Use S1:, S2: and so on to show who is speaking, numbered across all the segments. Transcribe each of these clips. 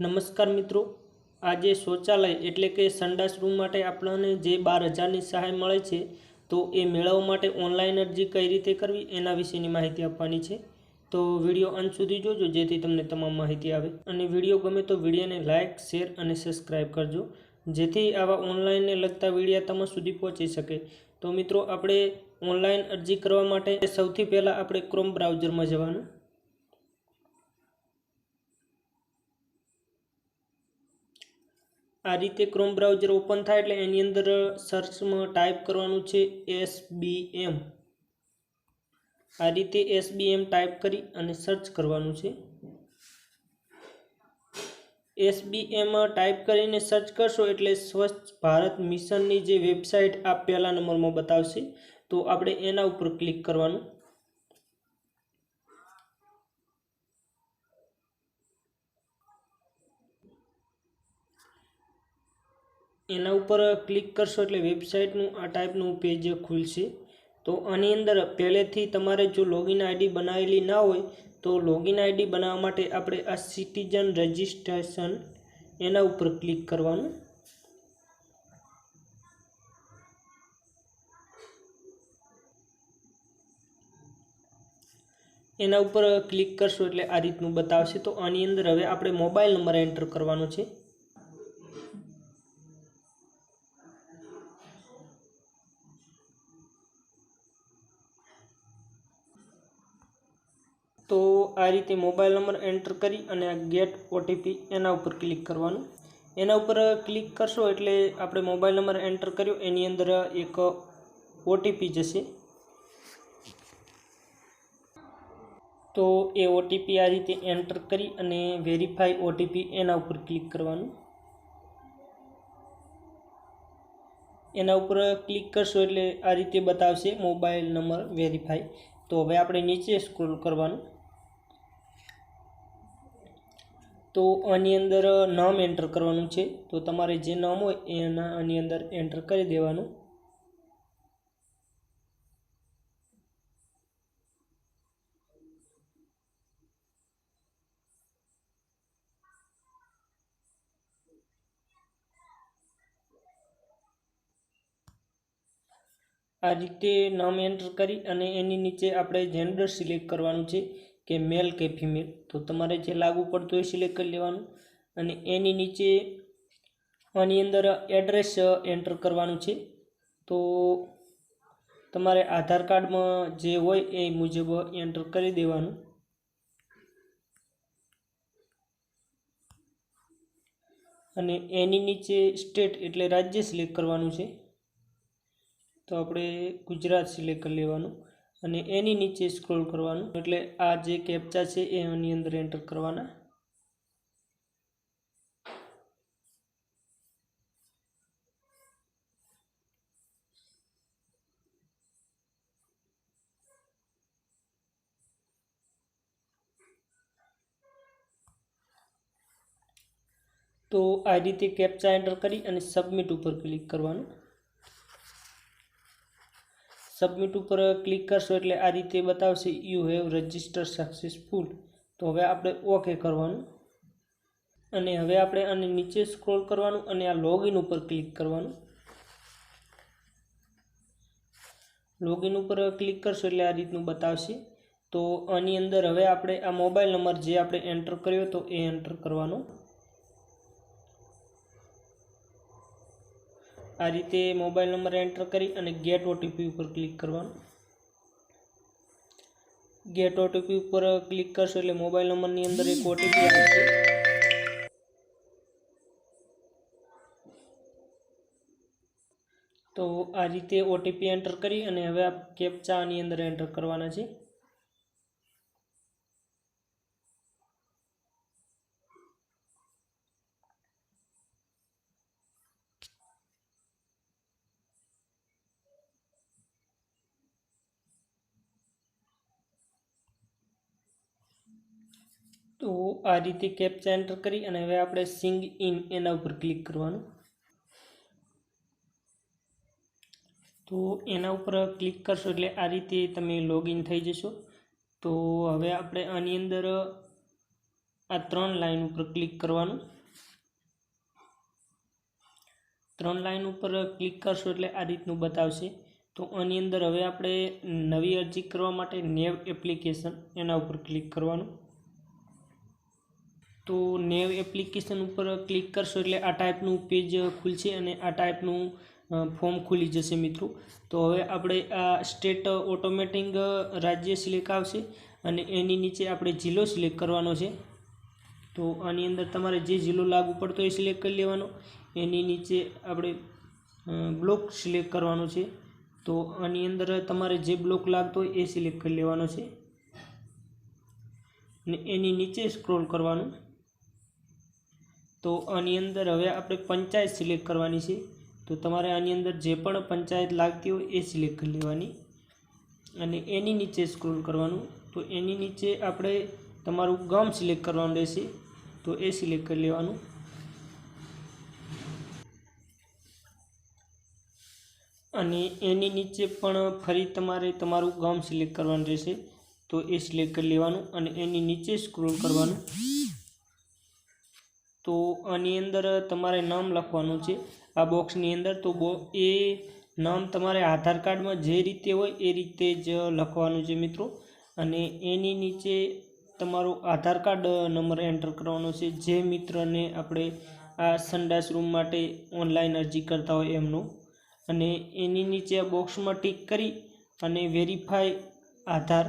S1: નમસ્કાર મિત્રો. આજે શૌચાલય એટલે કે સંડાસ રૂમ માટે આપણને જે બાર હજારની સહાય મળે છે, તો એ મેળવવા માટે ઓનલાઈન અરજી કઈ રીતે કરવી એના વિશેની માહિતી આપવાની છે. તો વીડિયો અંત સુધી જોજો, જેથી તમને તમામ માહિતી આવે. અને વીડિયો ગમે તો વિડીયોને લાઇક શેર અને સબસ્ક્રાઈબ કરજો, જેથી આવા ઓનલાઈનને લગતા વિડીયા તમારા સુધી પહોંચી શકે. તો મિત્રો, આપણે ઓનલાઈન અરજી કરવા માટે સૌથી પહેલાં આપણે ક્રોમ બ્રાઉઝરમાં જવાનું. આ રીતે ક્રોમ બ્રાઉઝર ઓપન થાય એટલે એની અંદર સર્ચમાં ટાઈપ કરવાનું છે એસબીએમ આ રીતે એસબીએમ ટાઈપ કરી અને સર્ચ કરવાનું છે. એસબીએમ ટાઈપ કરીને સર્ચ કરશો એટલે સ્વચ્છ ભારત મિશનની જે વેબસાઇટ આ પહેલા નંબરમાં બતાવશે. તો આપણે એના ઉપર ક્લિક કરવાનું. એના ઉપર ક્લિક કરશો એટલે વેબસાઇટનું આ ટાઈપનું પેજ ખુલશે. તો આની અંદર પહેલેથી તમારે જો લોગિન આઈડી બનાવેલી ના હોય, તો લોગિન આઈડી બનાવવા માટે આપણે આ સિટીઝન રજિસ્ટ્રેશન એના ઉપર ક્લિક કરવાનું. એના ઉપર ક્લિક કરશો એટલે આ રીતનું બતાવશે. તો આની અંદર હવે આપણે મોબાઈલ નંબર એન્ટર કરવાનો છે. આ રીતે મોબાઈલ નંબર એન્ટર કરી અને આ ગેટ ઓટીપી એના ઉપર ક્લિક કરવાનું. એના ઉપર ક્લિક કરશો એટલે આપણે મોબાઈલ નંબર એન્ટર કર્યો. એની અંદર એક ઓટીપી જશે. તો એ ઓટીપી આ રીતે એન્ટર કરી અને વેરીફાઈ ઓટીપી એના ઉપર ક્લિક કરવાનું. એના ઉપર ક્લિક કરશો એટલે આ રીતે બતાવશે મોબાઈલ નંબર વેરીફાઈ. તો હવે આપણે નીચે સ્ક્રોલ કરવાનું. તો આની અંદર નામ એન્ટર કરવાનું છે. તો તમારે જે નામ હોય એના આની અંદર એન્ટર કરી દેવાનું. આ રીતે નામ એન્ટર કરી અને એની નીચે આપણે જેન્ડર સિલેક્ટ કરવાનું છે. કે મેલ કે ફિમેલ તો તમારે જે લાગુ પડતું હોય સિલેક્ટ કરી લેવાનું. અને એની નીચે આની અંદર એડ્રેસ એન્ટર કરવાનું છે. તો તમારે આધાર કાર્ડમાં જે હોય એ મુજબ એન્ટર કરી દેવાનું. અને એની નીચે સ્ટેટ એટલે રાજ્ય સિલેક્ટ કરવાનું છે. તો આપણે ગુજરાત સિલેક્ટ કરી લેવાનું. અને એની નીચે સ્ક્રોલ કરવાનું. એટલે આ જે કેપ્ચા છે એ એની અંદર એન્ટર કરવાના. તો આ રીતે કેપ્ચા એન્ટર કરી અને સબમિટ ઉપર ક્લિક કરવાનું. સબમિટ ઉપર ક્લિક કરશો એટલે આ રીતે બતાવશે યુ હેવ રજિસ્ટર સક્સેસફુલ તો હવે આપણે ઓકે કરવાનું. અને હવે આપણે આને નીચે સ્ક્રોલ કરવાનું અને આ લોગિન ઉપર ક્લિક કરવાનું. લોગિન ઉપર ક્લિક કરશો એટલે આ રીતનું બતાવશે. તો આની અંદર હવે આપણે આ મોબાઈલ નંબર જે આપણે એન્ટર કર્યો તો એ એન્ટર કરવાનો. આ રીતે મોબાઈલ નંબર એન્ટર કરી અને ગેટ ઓટીપી ઉપર ક્લિક કરવાનું. ગેટ ઓટીપી ઉપર ક્લિક કરશો એટલે મોબાઈલ નંબરની અંદર એક ઓટીપી આવશે તો આ રીતે ઓટીપી એન્ટર કરી અને હવે આ કેપ્ચા આની અંદર એન્ટર કરવાના છે. તો આ રીતે કેપ્ચા એન્ટર કરી અને હવે આપણે સિંગ ઇન એના ઉપર ક્લિક કરવાનું. તો એના ઉપર ક્લિક કરશો એટલે આ રીતે તમે લોગિન થઈ જશો. તો હવે આપણે આની અંદર આ ત્રણ લાઈન ઉપર ક્લિક કરવાનું. ત્રણ લાઈન ઉપર ક્લિક કરશો એટલે આ રીતનું બતાવશે. તો આની અંદર હવે આપણે નવી અરજી કરવા માટે નેવ એપ્લિકેશન એના ઉપર ક્લિક કરવાનું. તો નેવ એપ્લિકેશન ઉપર ક્લિક કરશો એટલે આ ટાઈપનું પેજ ખુલશે અને આ ટાઈપનું ફોર્મ ખુલી જશે મિત્રો. તો હવે આપણે આ સ્ટેટ ઓટોમેટિક રાજ્ય સિલેક્ટ આવશે અને એની નીચે આપણે જિલ્લો સિલેક્ટ કરવાનો છે. તો આની અંદર તમારે જે જિલ્લો લાગુ પડતો એ સિલેક્ટ કરી લેવાનો. એની નીચે આપણે બ્લોક સિલેક્ટ કરવાનો છે. તો આની અંદર તમારે જે બ્લોક લાગતો હોય એ સિલેક્ટ કરી લેવાનો છે. ને એની નીચે સ્ક્રોલ કરવાનું. તો આની અંદર હવે આપણે પંચાયત સિલેક્ટ કરવાની છે. તો તમારે આની અંદર જે પણ પંચાયત લાગતી હોય એ સિલેક્ટ કરી લેવાની. અને એની નીચે સ્ક્રોલ કરવાનું. તો એની નીચે આપણે તમારું ગામ સિલેક્ટ કરવાનું રહેશે. તો એ સિલેક્ટ કરી લેવાનું. અને એની નીચે પણ ફરી તમારે તમારું ગામ સિલેક્ટ કરવાનું રહેશે. તો એ સિલેક્ટ કરી લેવાનું અને એની નીચે સ્ક્રોલ કરવાનું. તો આની અંદર તમારે નામ લખવાનું છે. આ બોક્સની અંદર તો બો, એ નામ તમારે આધાર કાર્ડમાં જે રીતે હોય એ રીતે જ લખવાનું છે મિત્રો. અને એની નીચે તમારો આધાર કાર્ડ નંબર એન્ટર કરવાનો છે. જે મિત્રને આપણે આ સંડાસ રૂમ માટે ઓનલાઈન અરજી કરતા હોય એમનો. અને એની નીચે આ બોક્સમાં ટીક કરી અને વેરીફાઈ આધાર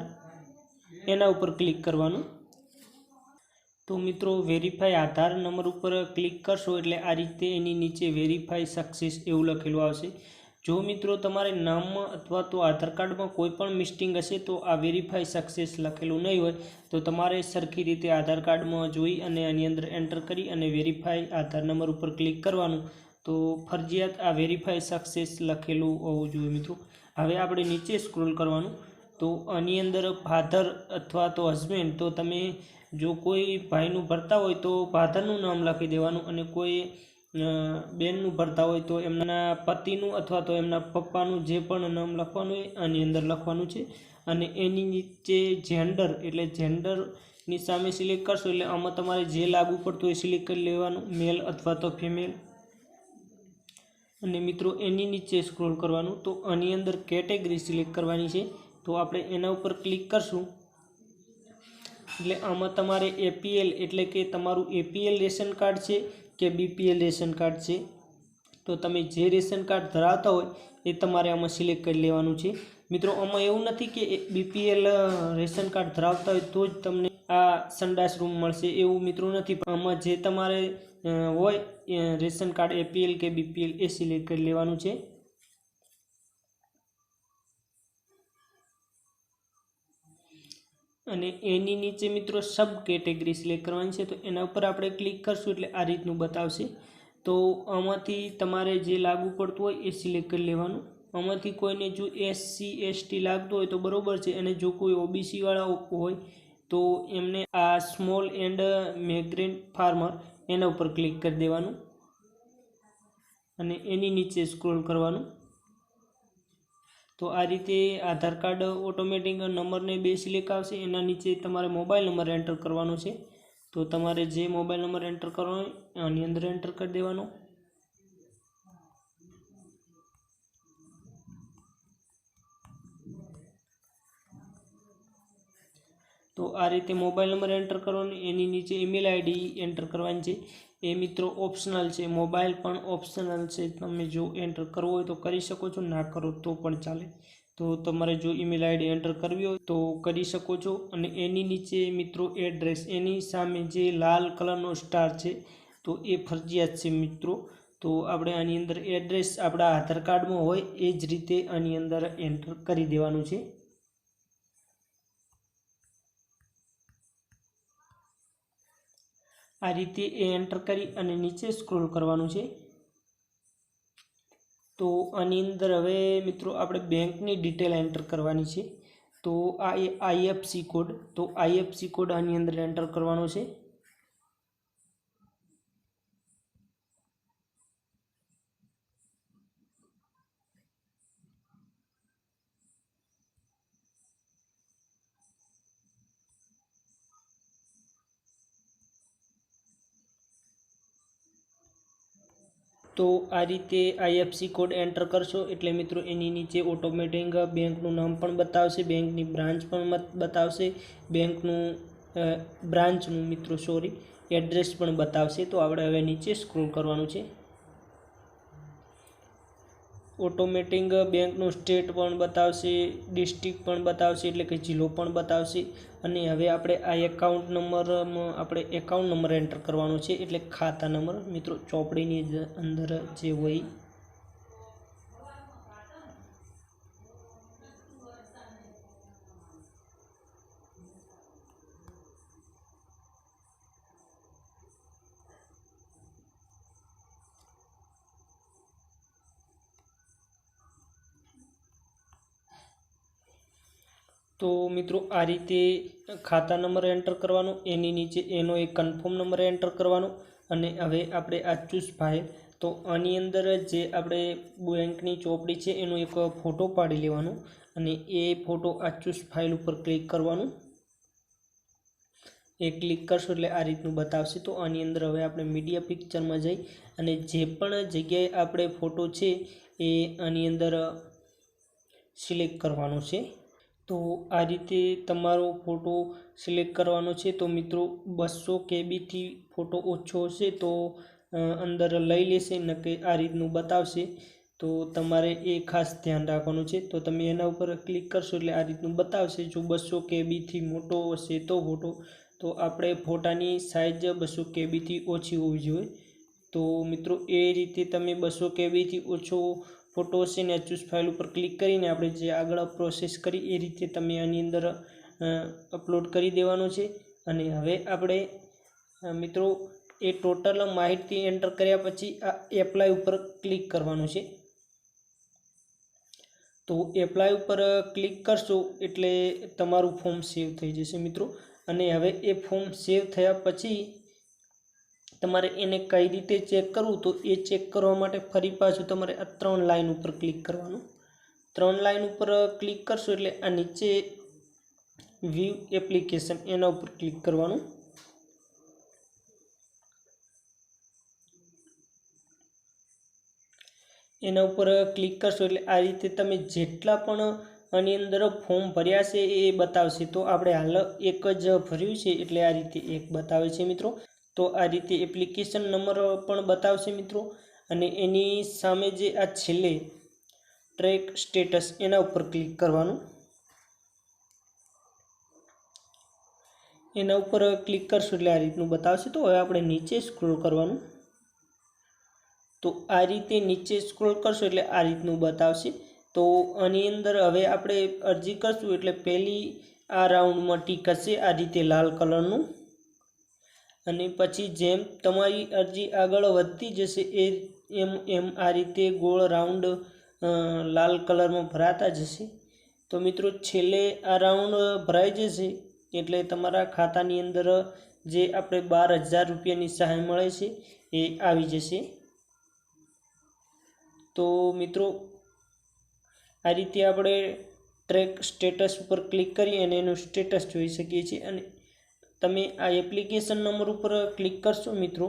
S1: એના ઉપર ક્લિક કરવાનું. તો મિત્રો વેરીફાઈ આધાર નંબર ઉપર ક્લિક કરશો એટલે આ રીતે એની નીચે વેરીફાઈ સક્સેસ એવું લખેલું આવશે. જો મિત્રો તમારે નામમાં અથવા તો આધાર કાર્ડમાં કોઈ પણ મિસ્ટિંગ હશે તો આ વેરીફાઈ સક્સેસ લખેલું નહીં હોય, તો તમારે સરખી રીતે આધાર કાર્ડમાં જોઈ અને આની અંદર એન્ટર કરી અને વેરીફાઈ આધાર નંબર ઉપર ક્લિક કરવાનું. તો ફરજિયાત આ વેરીફાઈ સક્સેસ લખેલું હોવું જોઈએ મિત્રો. હવે આપણે નીચે સ્ક્રોલ કરવાનું. તો આની અંદર ફાધર અથવા તો હસબેન્ડ તો તમે જો કોઈ ભાઈનું ભરતા હોય તો ફાધરનું નામ લખી દેવાનું અને કોઈ બેનનું ભરતા હોય તો એમના પતિનું અથવા તો એમના પપ્પાનું જે પણ નામ લખવાનું હોય આની અંદર લખવાનું છે. અને એની નીચે જેન્ડર એટલે જેન્ડરની સામે સિલેક્ટ કરશો એટલે આમાં તમારે જે લાગુ પડતું હોય સિલેક્ટ કરી લેવાનું મેલ અથવા તો ફિમેલ અને મિત્રો એની નીચે સ્ક્રોલ કરવાનું, તો આની અંદર કેટેગરી સિલેક્ટ કરવાની છે. તો આપણે એના ઉપર ક્લિક કરશું. એટલે આમાં તમારે એપીએલ એટલે કે તમારું એપીએલ રેશન કાર્ડ છે કે બીપીએલ રેશન કાર્ડ છે? તો તમે જે રેશન કાર્ડ ધરાવતા હોય એ તમારે આમાં સિલેક્ટ કરી લેવાનું છે. મિત્રો, આમાં એવું નથી કે બીપીએલ રેશન કાર્ડ ધરાવતા હોય તો જ તમને આ સંડાસ રૂમ મળશે. એવું મિત્રો નથી. આમાં જે તમારે હોય રેશન કાર્ડ એપીએલ કે બીપીએલ એ સિલેક્ટ કરી લેવાનું છે. અને એની નીચે મિત્રો સબ કેટેગરી સિલેક્ટ કરવાની છે, તો એના ઉપર આપણે ક્લિક કરશું એટલે આ રીતનું બતાવશે. તો આમાંથી તમારે જે લાગુ પડતું હોય એ સિલેક્ટ કરી લેવાનું. આમાંથી કોઈને જો એસસી એસટી લાગતું હોય તો બરાબર છે, અને જો કોઈ ઓબીસીવાળા હોય તો એમને આ સ્મોલ એન્ડ મેગ્રેન્ટ ફાર્મર એના ઉપર ક્લિક કરી દેવાનું. અને એની નીચે સ્ક્રોલ કરવાનું. તો આ રીતે આધાર કાર્ડ ઓટોમેટિક નંબરને બે સિલેક્ટ આવશે. એના નીચે તમારે મોબાઈલ નંબર એન્ટર કરવાનો છે. તો તમારે જે મોબાઈલ નંબર એન્ટર કરવાનો આની અંદર એન્ટર કરી દેવાનો. તો આ રીતે મોબાઈલ નંબર એન્ટર કરવાનો. એની નીચે ઈમેલ આઈડી એન્ટર કરવાની છે. એ મિત્રો ઓપ્શનલ છે મોબાઈલ પણ ઓપ્શનલ છે, તમે જો એન્ટર કરવો હોય તો કરી શકો છો, ના કરો તો પણ ચાલે. તો તમારે જો ઈમેલ આઈડી એન્ટર કરવી હોય તો કરી શકો છો અને એની નીચે મિત્રો એડ્રેસ એની સામે જે લાલ કલરનો સ્ટાર છે, તો એ ફરજિયાત છે મિત્રો. તો આપણે આની અંદર એડ્રેસ આપણા આધાર કાર્ડમાં હોય, એ જ રીતે આની અંદર એન્ટર કરી દેવાનું છે. આ રીતે એ એન્ટર કરી અને નીચે સ્ક્રોલ કરવાનું છે. તો આની અંદર હવે મિત્રો આપણે બેંકની ડિટેલ એન્ટર કરવાની છે. તો આ એ આઈએફસી કોડ તો આઈએફસી કોડ આની અંદર એન્ટર કરવાનો છે. તો આ રીતે આઈએફસી કોડ એન્ટર કરશો. એટલે મિત્રો, એની નીચે ઓટોમેટિક બેંકનું નામ પણ બતાવશે, બેંકની બ્રાન્ચ પણ બતાવશે, બેંકનું બ્રાન્ચનું મિત્રો સોરી એડ્રેસ પણ બતાવશે. તો આપણે હવે નીચે સ્ક્રોલ કરવાનું છે. ઓટોમેટિક બેંકનું સ્ટેટ પણ બતાવશે, ડિસ્ટ્રિક્ટ પણ બતાવશે, એટલે કે જિલ્લો પણ બતાવશે. અને હવે આપણે આ એકાઉન્ટ નંબરમાં આપણે એકાઉન્ટ નંબર એન્ટર કરવાનો છે, એટલે ખાતા નંબર. મિત્રો, ચોપડીની અંદર જે હોય તો મિત્રો, આ રીતે ખાતા નંબર એન્ટર કરવાનો, એની નીચે એનો એક કન્ફર્મ નંબર એન્ટર કરવાનો અને હવે આપણે આ ચૂસ ફાઇલ તો આની અંદર જે આપણે બેંકની ચોપડી છે, એનો એક ફોટો પાડી લેવાનો અને એ ફોટો આ ચૂસ ફાઇલ ઉપર ક્લિક કરવાનું. એ ક્લિક કરશો એટલે આ રીતનું બતાવશે. તો આની અંદર હવે આપણે મીડિયા પિક્ચરમાં જઈ અને જે પણ જગ્યાએ આપણે ફોટો છે, એ આની અંદર સિલેક્ટ કરવાનો છે. તો આ રીતે તમારો ફોટો સિલેક્ટ કરવાનો છે. તો મિત્રો, બસો કેબીથી ફોટો ઓછો હશે તો અંદર લઈ લેશે, નકે આ રીતનું બતાવશે. તો તમારે એ ખાસ ધ્યાન રાખવાનું છે. તો તમે એના ઉપર ક્લિક કરશો એટલે આ રીતનું બતાવશે. જો બસો કેબીથી મોટો હશે તો ફોટો, તો આપણે ફોટાની સાઇઝ બસો કેબીથી ઓછી હોવી જોઈએ. તો મિત્રો, એ રીતે તમે બસો કેબીથી ઓછો ફોટો હશે ને ચૂઝ ફાઇલ ઉપર ક્લિક કરીને આપણે જે આગળ પ્રોસેસ કરી એ રીતે તમે આની અંદર અપલોડ કરી દેવાનો છે. અને હવે આપણે મિત્રો, એ ટોટલ માહિતી એન્ટર કર્યા પછી આ એપ્લાય ઉપર ક્લિક કરવાનું છે. તો એપ્લાય ઉપર ક્લિક કરશો એટલે તમારું ફોર્મ સેવ થઈ જશે મિત્રો. અને હવે એ ફોર્મ સેવ થયા પછી તમારે એને કઈ રીતે ચેક કરવું તો એ ચેક કરવા માટે ફરી પાછું તમારે આ ત્રણ લાઇન ઉપર ક્લિક કરવાનું. ત્રણ લાઇન ઉપર ક્લિક કરશો એટલે આ નીચે વ્યૂ એપ્લિકેશન એના ઉપર ક્લિક કરવાનું. એના ઉપર ક્લિક કરશો એટલે આ રીતે તમે જેટલા પણ આની અંદર ફોર્મ ભર્યા છે એ બતાવશે. તો આપણે હાલ એક જ ભર્યું છે એટલે આ રીતે એક બતાવે છે મિત્રો. તો આ રીતે એપ્લિકેશન નંબર પણ બતાવશે મિત્રો. અને એની સામે જે આ છેલ્લે ટ્રેક સ્ટેટસ એના ઉપર ક્લિક કરવાનું. એના ઉપર ક્લિક કરશું એટલે આ રીતનું બતાવશે. તો હવે આપણે નીચે સ્ક્રોલ કરવાનું. તો આ રીતે નીચે સ્ક્રોલ કરશું એટલે આ રીતનું બતાવશે. તો આની અંદર હવે આપણે અરજી કરશું એટલે પહેલી આ રાઉન્ડમાં ટીક હશે આ રીતે લાલ કલરનું અને પછી જેમ તમારી અરજી આગળ વધતી જશે એ એમ એમ આ રીતે ગોળ રાઉન્ડ લાલ કલરમાં ભરાતા જશે. તો મિત્રો છેલ્લે આ રાઉન્ડ ભરાઈ જશે એટલે તમારા ખાતાની અંદર જે આપણે બાર હજાર રૂપિયાની સહાય મળે છે એ આવી જશે. તો મિત્રો આ રીતે આપણે ટ્રેક સ્ટેટસ ઉપર ક્લિક કરી અને એનું સ્ટેટસ જોઈ શકીએ છીએ અને તમે આ એપ્લિકેશન નંબર ઉપર ક્લિક કરશો મિત્રો.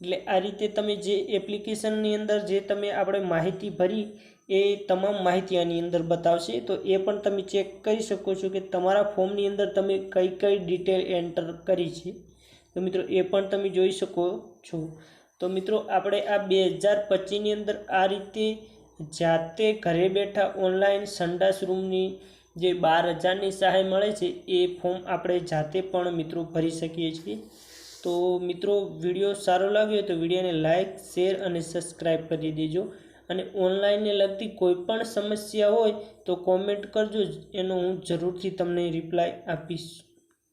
S1: એટલે આ રીતે તમે જે એપ્લિકેશનની અંદર જે તમે આપણે માહિતી ભરી એ તમામ માહિતી આની અંદર બતાવશે. તો એ પણ તમે ચેક કરી શકો છો કે તમારા ફોર્મની અંદર તમે કઈ કઈ ડિટેલ એન્ટર કરી છે. તો મિત્રો એ પણ તમે જોઈ શકો છો. તો મિત્રો આપણે આ બે હજાર પચીસની અંદર આ રીતે જાતે ઘરે બેઠા ઓનલાઈન સંડાસ રૂમની જે બાર હજારની સહાય મળે છે, એ ફોર્મ આપણે જાતે પણ મિત્રો ભરી શકીએ છીએ. તો મિત્રો, વીડિયો સારો લાગ્યો તો વિડીયોને લાઇક શેર અને સબસ્ક્રાઈબ કરી દેજો. અને ઓનલાઈનને લગતી કોઈ પણ સમસ્યા હોય તો કોમેન્ટ કરજો, એનો હું જરૂરથી તમને રિપ્લાય આપીશ.